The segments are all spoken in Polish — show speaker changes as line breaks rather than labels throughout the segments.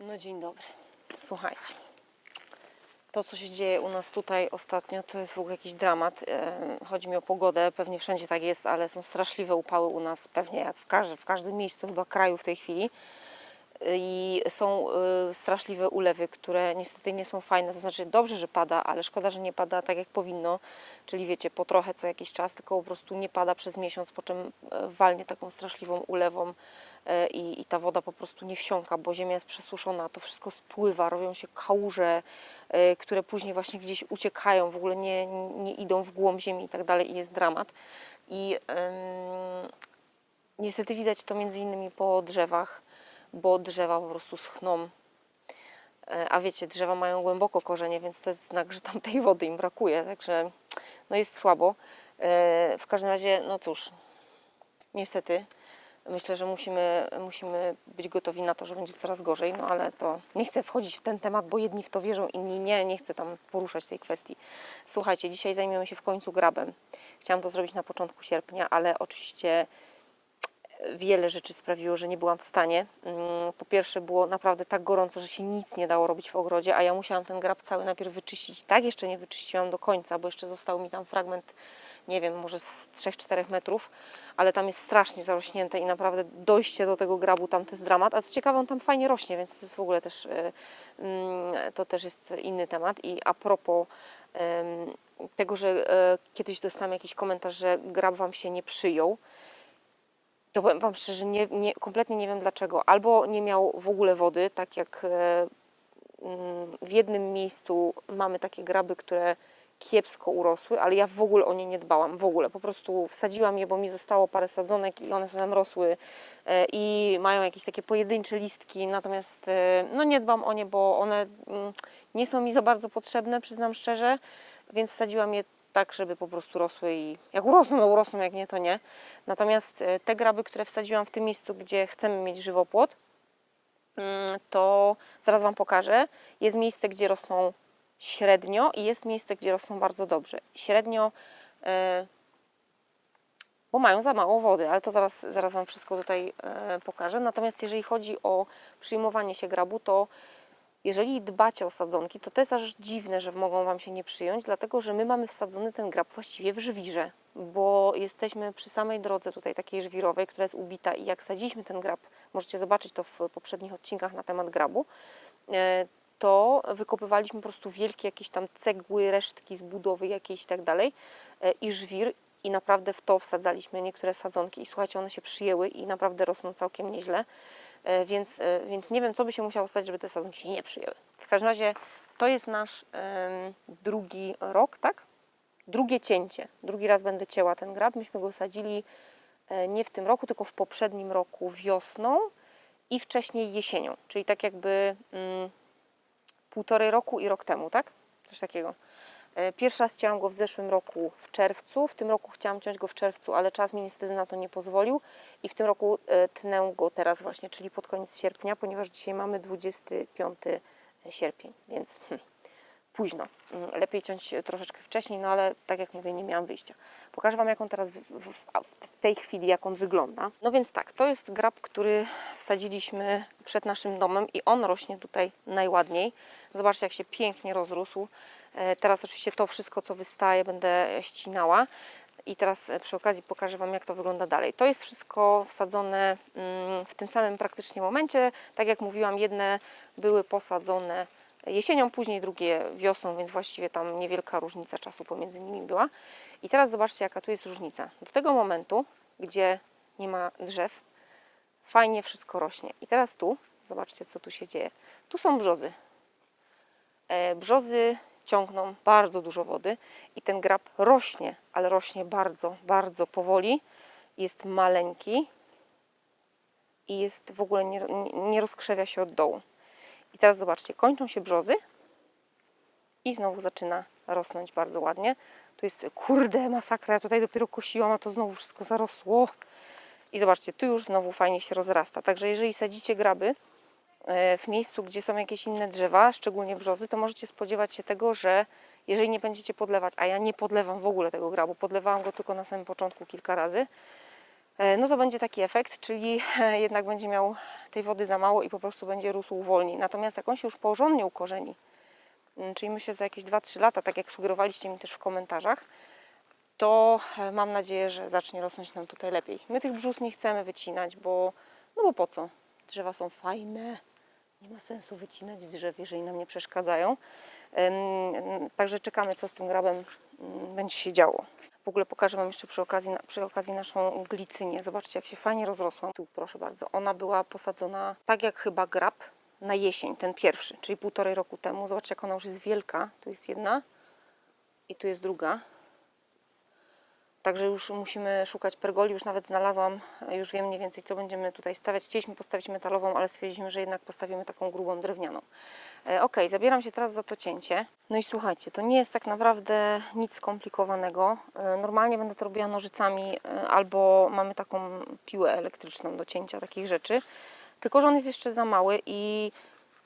No dzień dobry. Słuchajcie. To, co się dzieje u nas tutaj ostatnio, to jest w ogóle jakiś dramat. Em, Chodzi mi o pogodę, pewnie wszędzie tak jest, ale są straszliwe upały u nas, pewnie jak w, każdy, w każdym miejscu chyba kraju w tej chwili. I są y, straszliwe ulewy, które niestety nie są fajne. To znaczy dobrze, że pada, ale szkoda, że nie pada tak jak powinno. Czyli wiecie, po trochę co jakiś czas, tylko po prostu nie pada przez miesiąc, po czym e, walnie taką straszliwą ulewą e, i, i ta woda po prostu nie wsiąka, bo ziemia jest przesuszona, to wszystko spływa, robią się kałuże, e, które później właśnie gdzieś uciekają, w ogóle nie, nie idą w głąb ziemi i tak dalej i jest dramat. I em, niestety widać to między innymi po drzewach, bo drzewa po prostu schną. E, A wiecie, drzewa mają głęboko korzenie, więc to jest znak, że tam tej wody im brakuje, także no jest słabo. E, W każdym razie, no cóż, niestety myślę, że musimy, musimy być gotowi na to, że będzie coraz gorzej, no ale to nie chcę wchodzić w ten temat, bo jedni w to wierzą, inni nie, nie chcę tam poruszać tej kwestii. Słuchajcie, dzisiaj zajmiemy się w końcu grabem. Chciałam to zrobić na początku sierpnia, ale oczywiście wiele rzeczy sprawiło, że nie byłam w stanie. Mm, Po pierwsze było naprawdę tak gorąco, że się nic nie dało robić w ogrodzie, a ja musiałam ten grab cały najpierw wyczyścić. Tak jeszcze nie wyczyściłam do końca, bo jeszcze został mi tam fragment, nie wiem, może z 3-4 metrów, ale tam jest strasznie zarośnięte i naprawdę dojście do tego grabu tam to jest dramat. A co ciekawe, on tam fajnie rośnie, więc to jest w ogóle też, e, mm, to też jest inny temat. I a propos tego, że e, kiedyś dostałam jakiś komentarz, że grab Wam się nie przyjął, to powiem Wam szczerze, nie, nie, kompletnie nie wiem dlaczego. Albo nie miał w ogóle wody, tak jak e, mm, w jednym miejscu mamy takie graby, które kiepsko urosły, ale ja w ogóle o nie nie dbałam, w ogóle. Po prostu wsadziłam je, bo mi zostało parę sadzonek i one są tam rosły e, i mają jakieś takie pojedyncze listki, natomiast e, no nie dbam o nie, bo one mm, nie są mi za bardzo potrzebne, przyznam szczerze, więc wsadziłam je tak, żeby po prostu rosły i jak urosną, no urosną, jak nie, to nie. Natomiast e, te graby, które wsadziłam w tym miejscu, gdzie chcemy mieć żywopłot, mm, to zaraz Wam pokażę. Jest miejsce, gdzie rosną średnio i jest miejsce, gdzie rosną bardzo dobrze. Średnio, e, bo mają za mało wody, ale to zaraz, zaraz Wam wszystko tutaj e, pokażę. Natomiast jeżeli chodzi o przyjmowanie się grabu, to jeżeli dbacie o sadzonki, to to jest aż dziwne, że mogą Wam się nie przyjąć, dlatego że my mamy wsadzony ten grab właściwie w żwirze, bo jesteśmy przy samej drodze tutaj takiej żwirowej, która jest ubita i jak sadziliśmy ten grab, możecie zobaczyć to w poprzednich odcinkach na temat grabu, e, to wykopywaliśmy po prostu wielkie jakieś tam cegły, resztki z budowy jakiejś i tak dalej e, i żwir i naprawdę w to wsadzaliśmy niektóre sadzonki i słuchajcie, one się przyjęły i naprawdę rosną całkiem nieźle. E, więc, e, więc nie wiem, co by się musiało stać, żeby te sadzonki się nie przyjęły. W każdym razie to jest nasz drugi rok, tak? Drugie cięcie. Drugi raz będę cięła ten grab. Myśmy go sadzili e, nie w tym roku, tylko w poprzednim roku wiosną i wcześniej jesienią. Czyli tak jakby mm, półtorej roku i rok temu, tak? Coś takiego. E, Pierwszy raz cięłam go w zeszłym roku w czerwcu. W tym roku chciałam ciąć go w czerwcu, ale czas mi niestety na to nie pozwolił. I w tym roku e, tnę go teraz właśnie, czyli pod koniec sierpnia, ponieważ dzisiaj mamy 25 sierpień, więc hm, późno. Mm, Lepiej ciąć troszeczkę wcześniej, no ale tak jak mówię, nie miałam wyjścia. Pokażę Wam, jak on teraz w, w, w tej chwili, jak on wygląda. No więc tak, to jest grab, który wsadziliśmy przed naszym domem i on rośnie tutaj najładniej. Zobaczcie, jak się pięknie rozrósł. E, Teraz oczywiście to wszystko, co wystaje, będę ścinała. I teraz e, przy okazji pokażę Wam, jak to wygląda dalej. To jest wszystko wsadzone mm, w tym samym praktycznie momencie. Tak jak mówiłam, jedne były posadzone jesienią, później drugie wiosną, więc właściwie tam niewielka różnica czasu pomiędzy nimi była. I teraz zobaczcie, jaka tu jest różnica. Do tego momentu, gdzie nie ma drzew, fajnie wszystko rośnie. I teraz tu, zobaczcie, co tu się dzieje. Tu są brzozy. E, Brzozy ciągną bardzo dużo wody i ten grab rośnie, ale rośnie bardzo, bardzo powoli. Jest maleńki i jest w ogóle nie, nie, nie rozkrzewia się od dołu. I teraz zobaczcie, kończą się brzozy i znowu zaczyna rosnąć bardzo ładnie. Tu jest, kurde, masakra, ja tutaj dopiero kosiłam, a to znowu wszystko zarosło. I zobaczcie, tu już znowu fajnie się rozrasta. Także jeżeli sadzicie graby e, w miejscu, gdzie są jakieś inne drzewa, szczególnie brzozy, to możecie spodziewać się tego, że jeżeli nie będziecie podlewać, a ja nie podlewam w ogóle tego grabu, podlewałam go tylko na samym początku kilka razy, no to będzie taki efekt, czyli e, jednak będzie miał tej wody za mało i po prostu będzie rósł wolniej. Natomiast jak on się już porządnie ukorzeni, mm, czyli myślę za jakieś 2-3 lata, tak jak sugerowaliście mi też w komentarzach, to e, mam nadzieję, że zacznie rosnąć nam tutaj lepiej. My tych brzus nie chcemy wycinać, bo no bo po co? Drzewa są fajne, nie ma sensu wycinać drzew, jeżeli nam nie przeszkadzają. Także czekamy, co z tym grabem mm, będzie się działo. W ogóle pokażę Wam jeszcze przy okazji, przy okazji naszą glicynię. Zobaczcie, jak się fajnie rozrosła. Tu proszę bardzo. Ona była posadzona tak jak chyba grab na jesień, ten pierwszy, czyli półtorej roku temu. Zobaczcie, jak ona już jest wielka. Tu jest jedna i tu jest druga. Także już musimy szukać pergoli, już nawet znalazłam, już wiem mniej więcej co będziemy tutaj stawiać. Chcieliśmy postawić metalową, ale stwierdziliśmy, że jednak postawimy taką grubą drewnianą. E, ok, zabieram się teraz za to cięcie. No i słuchajcie, to nie jest tak naprawdę nic skomplikowanego. E, normalnie będę to robiła nożycami e, albo mamy taką piłę elektryczną do cięcia takich rzeczy. Tylko, że on jest jeszcze za mały i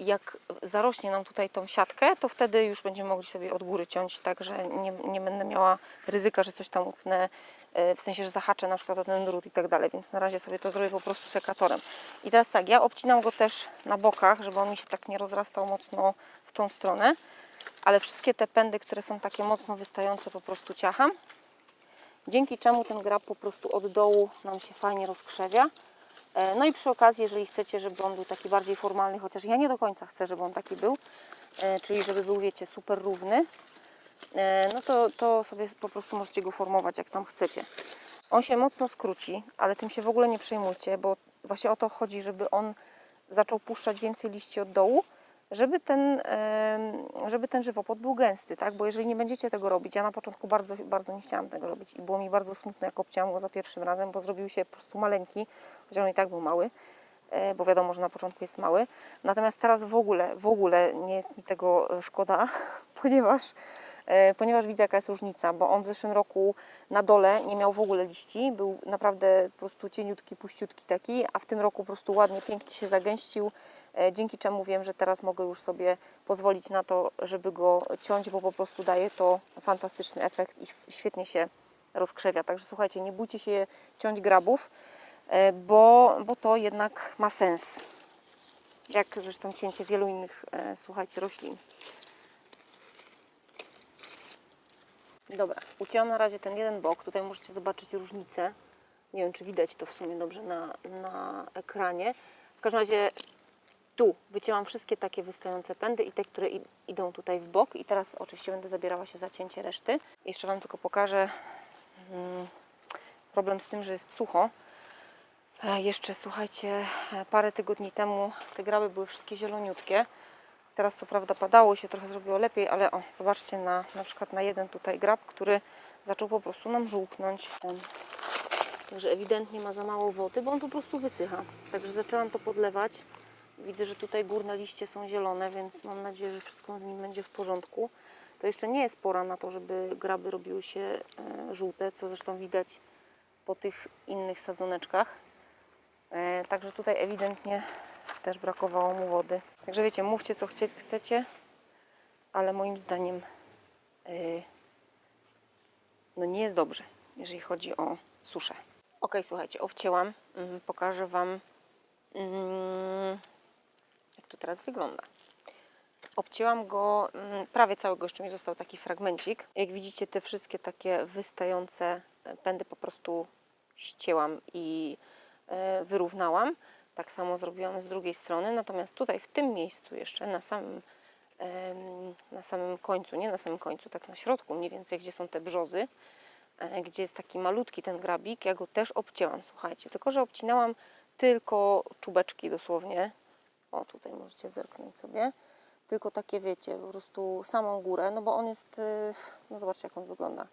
jak zarośnie nam tutaj tą siatkę, to wtedy już będziemy mogli sobie od góry ciąć, tak że nie, nie będę miała ryzyka, że coś tam upnę, e, w sensie, że zahaczę na przykład o ten drut i tak dalej, więc na razie sobie to zrobię po prostu sekatorem. I teraz tak, ja obcinam go też na bokach, żeby on mi się tak nie rozrastał mocno w tą stronę, ale wszystkie te pędy, które są takie mocno wystające, po prostu ciacham, dzięki czemu ten grab po prostu od dołu nam się fajnie rozkrzewia. E, No i przy okazji, jeżeli chcecie, żeby on był taki bardziej formalny, chociaż ja nie do końca chcę, żeby on taki był, e, czyli żeby był, wiecie, super równy, e, no to, to sobie po prostu możecie go formować jak tam chcecie. On się mocno skróci, ale tym się w ogóle nie przejmujcie, bo właśnie o to chodzi, żeby on zaczął puszczać więcej liści od dołu, żeby ten, żeby ten żywopłot był gęsty, tak? Bo jeżeli nie będziecie tego robić, ja na początku bardzo, bardzo nie chciałam tego robić i było mi bardzo smutno, jak obcięłam go za pierwszym razem, bo zrobił się po prostu maleńki, chociaż on i tak był mały, e, bo wiadomo, że na początku jest mały. Natomiast teraz w ogóle, w ogóle nie jest mi tego e, szkoda, ponieważ, e, ponieważ widzę jaka jest różnica, bo on w zeszłym roku na dole nie miał w ogóle liści, był naprawdę po prostu cieniutki, puściutki taki, a w tym roku po prostu ładnie, pięknie się zagęścił, dzięki czemu wiem, że teraz mogę już sobie pozwolić na to, żeby go ciąć, bo po prostu daje to fantastyczny efekt i świetnie się rozkrzewia. Także słuchajcie, nie bójcie się ciąć grabów, e, bo, bo to jednak ma sens. Jak zresztą cięcie wielu innych, e, słuchajcie, roślin. Dobra, ucięłam na razie ten jeden bok. Tutaj możecie zobaczyć różnicę. Nie wiem, czy widać to w sumie dobrze na, na ekranie. W każdym razie tu wycięłam wszystkie takie wystające pędy i te, które idą tutaj w bok. I teraz oczywiście będę zabierała się za cięcie reszty. Jeszcze Wam tylko pokażę mm, problem z tym, że jest sucho. E, Jeszcze słuchajcie, e, parę tygodni temu te graby były wszystkie zieloniutkie. Teraz co prawda padało się trochę zrobiło lepiej, ale o, zobaczcie na, na przykład na jeden tutaj grab, który zaczął po prostu nam żółknąć. Także ewidentnie ma za mało wody, bo on po prostu wysycha. Także zaczęłam to podlewać. Widzę, że tutaj górne liście są zielone, więc mam nadzieję, że wszystko z nim będzie w porządku. To jeszcze nie jest pora na to, żeby graby robiły się e, żółte, co zresztą widać po tych innych sadzoneczkach. E, Także tutaj ewidentnie też brakowało mu wody. Także wiecie, mówcie co chcecie, ale moim zdaniem e, no nie jest dobrze, jeżeli chodzi o suszę. Ok, słuchajcie, obcięłam. Mm, Pokażę Wam, jak to teraz wygląda. Obcięłam go, mm, prawie całego, jeszcze mi został taki fragmencik. Jak widzicie, te wszystkie takie wystające pędy po prostu ścięłam i e, wyrównałam. Tak samo zrobiłam z drugiej strony, natomiast tutaj w tym miejscu jeszcze na samym, na samym końcu, nie na samym końcu, tak na środku mniej więcej, gdzie są te brzozy, e, gdzie jest taki malutki ten grabik, ja go też obcięłam, słuchajcie, tylko że obcinałam tylko czubeczki dosłownie. O, tutaj możecie zerknąć sobie. Tylko takie, wiecie, po prostu samą górę, no bo on jest, y, no zobaczcie jak on wygląda.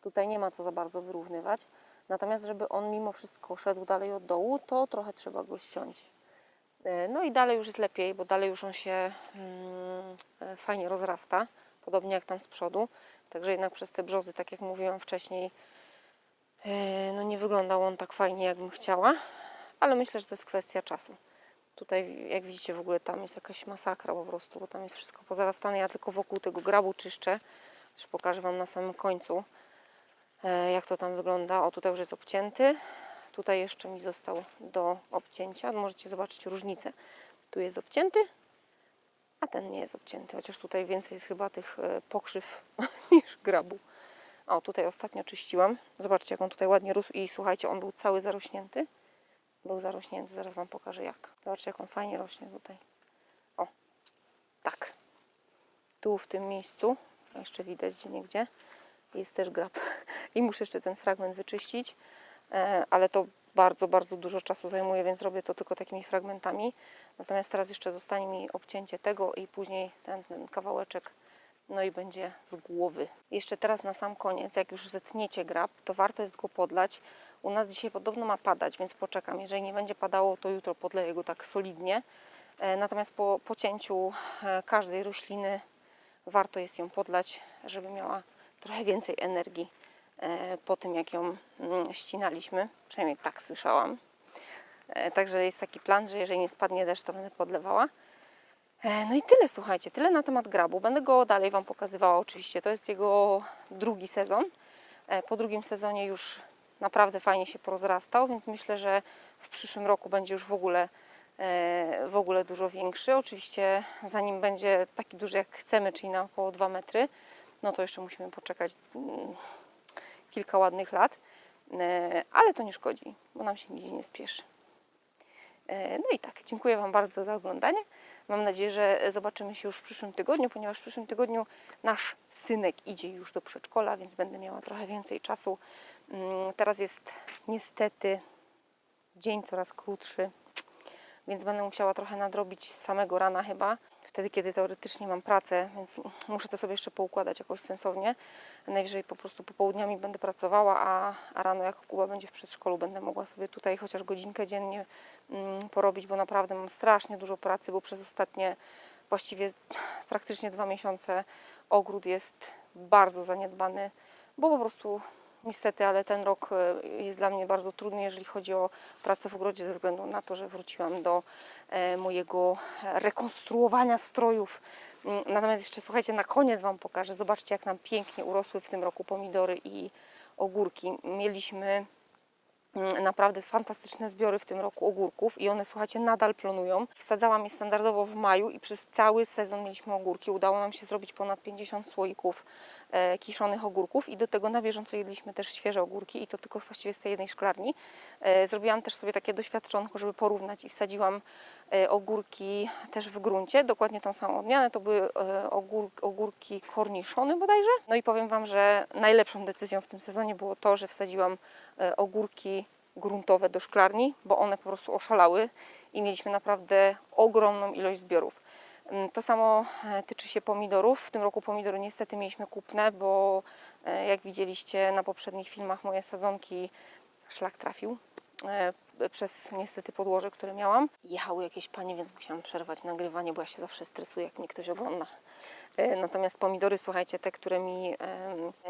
Tutaj nie ma co za bardzo wyrównywać. Natomiast, żeby on mimo wszystko szedł dalej od dołu, to trochę trzeba go ściąć. E, No i dalej już jest lepiej, bo dalej już on się mm, e, fajnie rozrasta, podobnie jak tam z przodu. Także jednak przez te brzozy, tak jak mówiłam wcześniej, no nie wyglądał on tak fajnie, jakbym chciała, ale myślę, że to jest kwestia czasu. Tutaj, jak widzicie, w ogóle tam jest jakaś masakra po prostu, bo tam jest wszystko pozarastane. Ja tylko wokół tego grabu czyszczę. Też pokażę Wam na samym końcu, e, jak to tam wygląda. O, tutaj już jest obcięty. Tutaj jeszcze mi został do obcięcia. Możecie zobaczyć różnicę. Tu jest obcięty, a ten nie jest obcięty, chociaż tutaj więcej jest chyba tych e, pokrzyw niż grabu. O, tutaj ostatnio czyściłam. Zobaczcie, jak on tutaj ładnie rósł i słuchajcie, on był cały zarośnięty. Był zarośnięty, zaraz Wam pokażę jak. Zobaczcie, jak on fajnie rośnie tutaj. O, tak. Tu w tym miejscu, jeszcze widać gdzie niegdzie, jest też grab. I muszę jeszcze ten fragment wyczyścić, e, ale to bardzo, bardzo dużo czasu zajmuje, więc robię to tylko takimi fragmentami. Natomiast teraz jeszcze zostanie mi obcięcie tego i później ten, ten kawałeczek, no i będzie z głowy. Jeszcze teraz na sam koniec, jak już zetniecie grab, to warto jest go podlać. U nas dzisiaj podobno ma padać, więc poczekam. Jeżeli nie będzie padało, to jutro podleję go tak solidnie. E, Natomiast po pocięciu e, każdej rośliny warto jest ją podlać, żeby miała trochę więcej energii e, po tym, jak ją mm, ścinaliśmy. Przynajmniej tak słyszałam. Także jest taki plan, że jeżeli nie spadnie deszcz, to będę podlewała. No i tyle, słuchajcie, tyle na temat grabu. Będę go dalej Wam pokazywała oczywiście. To jest jego drugi sezon. Po drugim sezonie już naprawdę fajnie się porozrastał, więc myślę, że w przyszłym roku będzie już w ogóle, e, w ogóle dużo większy. Oczywiście zanim będzie taki duży jak chcemy, czyli na około 2 metry, no to jeszcze musimy poczekać mm, kilka ładnych lat. E, Ale to nie szkodzi, bo nam się nigdzie nie spieszy. E, No i tak, dziękuję Wam bardzo za oglądanie. Mam nadzieję, że zobaczymy się już w przyszłym tygodniu, ponieważ w przyszłym tygodniu nasz synek idzie już do przedszkola, więc będę miała trochę więcej czasu. Mm, Teraz jest niestety dzień coraz krótszy, więc będę musiała trochę nadrobić samego rana chyba. Wtedy, kiedy teoretycznie mam pracę, więc muszę to sobie jeszcze poukładać jakoś sensownie. Najwyżej po prostu popołudniami będę pracowała, a, a rano jak Kuba będzie w przedszkolu, będę mogła sobie tutaj chociaż godzinkę dziennie mm, porobić, bo naprawdę mam strasznie dużo pracy, bo przez ostatnie właściwie praktycznie dwa miesiące ogród jest bardzo zaniedbany, bo po prostu niestety, ale ten rok e, jest dla mnie bardzo trudny, jeżeli chodzi o pracę w ogrodzie, ze względu na to, że wróciłam do e, mojego rekonstruowania strojów. Mm, Natomiast jeszcze słuchajcie, na koniec Wam pokażę. Zobaczcie, jak nam pięknie urosły w tym roku pomidory i ogórki. Mieliśmy naprawdę fantastyczne zbiory w tym roku ogórków i one, słuchajcie, nadal plonują. Wsadzałam je standardowo w maju i przez cały sezon mieliśmy ogórki. Udało nam się zrobić ponad 50 słoików e, kiszonych ogórków i do tego na bieżąco jedliśmy też świeże ogórki i to tylko właściwie z tej jednej szklarni. E, zrobiłam też sobie takie doświadczonko, żeby porównać i wsadziłam e, ogórki też w gruncie, dokładnie tą samą odmianę. To były ogór, ogórki korniszony bodajże. No i powiem Wam, że najlepszą decyzją w tym sezonie było to, że wsadziłam ogórki gruntowe do szklarni, bo one po prostu oszalały i mieliśmy naprawdę ogromną ilość zbiorów. Mm, To samo e, tyczy się pomidorów. W tym roku pomidory niestety mieliśmy kupne, bo e, jak widzieliście na poprzednich filmach moje sadzonki szlak trafił e, przez niestety podłoże, które miałam. Jechały jakieś panie, więc musiałam przerwać nagrywanie, bo ja się zawsze stresuję, jak mnie ktoś ogląda. E, Natomiast pomidory, słuchajcie, te, które mi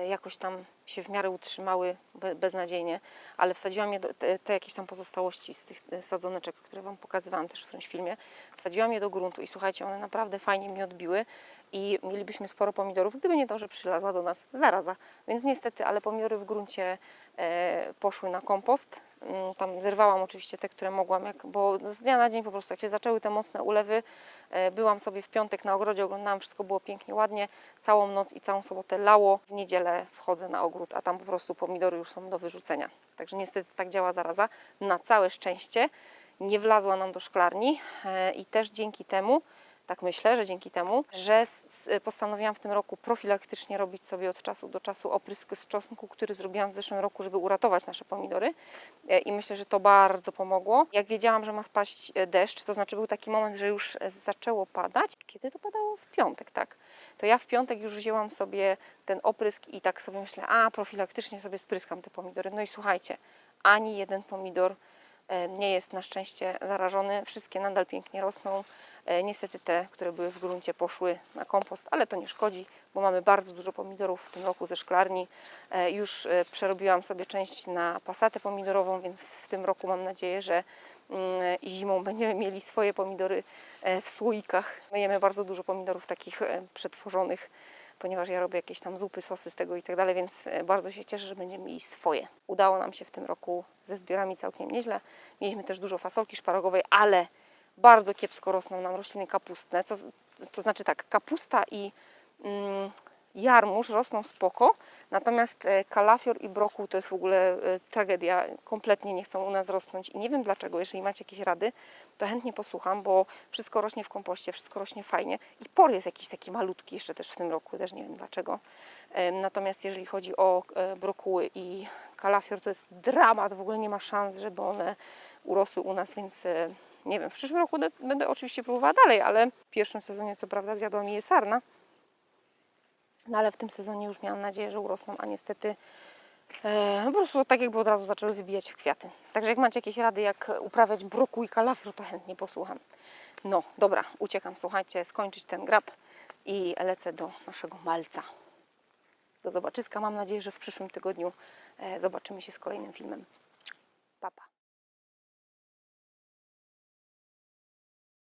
jakoś tam się w miarę utrzymały be- beznadziejnie, ale wsadziłam je, do, te, te jakieś tam pozostałości z tych e, sadzoneczek, które Wam pokazywałam też w którymś filmie, wsadziłam je do gruntu i słuchajcie, one naprawdę fajnie mi odbiły i mielibyśmy sporo pomidorów, gdyby nie to, że przylazła do nas zaraza. Więc niestety, ale pomidory w gruncie e, poszły na kompost. Mm, Tam zerwałam oczywiście te, które mogłam, jak, bo z dnia na dzień po prostu jak się zaczęły te mocne ulewy, e, byłam sobie w piątek na ogrodzie, oglądałam, wszystko było pięknie, ładnie, całą noc i całą sobotę lało. W niedzielę wchodzę na ogród, a tam po prostu pomidory już są do wyrzucenia. Także niestety tak działa zaraza. Na całe szczęście nie wlazła nam do szklarni e, i też dzięki temu tak myślę, że dzięki temu, że postanowiłam w tym roku profilaktycznie robić sobie od czasu do czasu oprysk z czosnku, który zrobiłam w zeszłym roku, żeby uratować nasze pomidory. E, I myślę, że to bardzo pomogło. Jak wiedziałam, że ma spaść e, deszcz, to znaczy był taki moment, że już e, zaczęło padać. Kiedy to padało? W piątek, tak. To ja w piątek już wzięłam sobie ten oprysk i tak sobie myślę, a profilaktycznie sobie spryskam te pomidory. No i słuchajcie, ani jeden pomidor nie jest na szczęście zarażony. Wszystkie nadal pięknie rosną. E, Niestety te, które były w gruncie, poszły na kompost, ale to nie szkodzi, bo mamy bardzo dużo pomidorów w tym roku ze szklarni. E, Już e, przerobiłam sobie część na pasatę pomidorową, więc w tym roku mam nadzieję, że mm, zimą będziemy mieli swoje pomidory e, w słoikach. My jemy bardzo dużo pomidorów takich e, przetworzonych, ponieważ ja robię jakieś tam zupy, sosy z tego i tak dalej, więc e, bardzo się cieszę, że będziemy mieli swoje. Udało nam się w tym roku ze zbiorami całkiem nieźle. Mieliśmy też dużo fasolki szparogowej, ale bardzo kiepsko rosną nam rośliny kapustne. Co, to znaczy tak, kapusta i mm, jarmuż rosną spoko, natomiast e, kalafior i brokuł to jest w ogóle e, tragedia. Kompletnie nie chcą u nas rosnąć i nie wiem dlaczego. Jeżeli macie jakieś rady, to chętnie posłucham, bo wszystko rośnie w kompoście, wszystko rośnie fajnie i por jest jakiś taki malutki jeszcze też w tym roku, też nie wiem dlaczego. Natomiast jeżeli chodzi o e, brokuły i kalafior, to jest dramat, w ogóle nie ma szans, żeby one urosły u nas, więc nie wiem, w przyszłym roku będę oczywiście próbowała dalej, ale w pierwszym sezonie co prawda zjadła mi je sarna, no ale w tym sezonie już miałam nadzieję, że urosną, a niestety e, po prostu tak jakby od razu zaczęły wybijać w kwiaty. Także jak macie jakieś rady, jak uprawiać brokuł i kalafior, to chętnie posłucham. No, dobra, uciekam, słuchajcie, skończyć ten grab i lecę do naszego malca. Do zobaczyska. Mam nadzieję, że w przyszłym tygodniu e, zobaczymy się z kolejnym filmem. Pa, pa.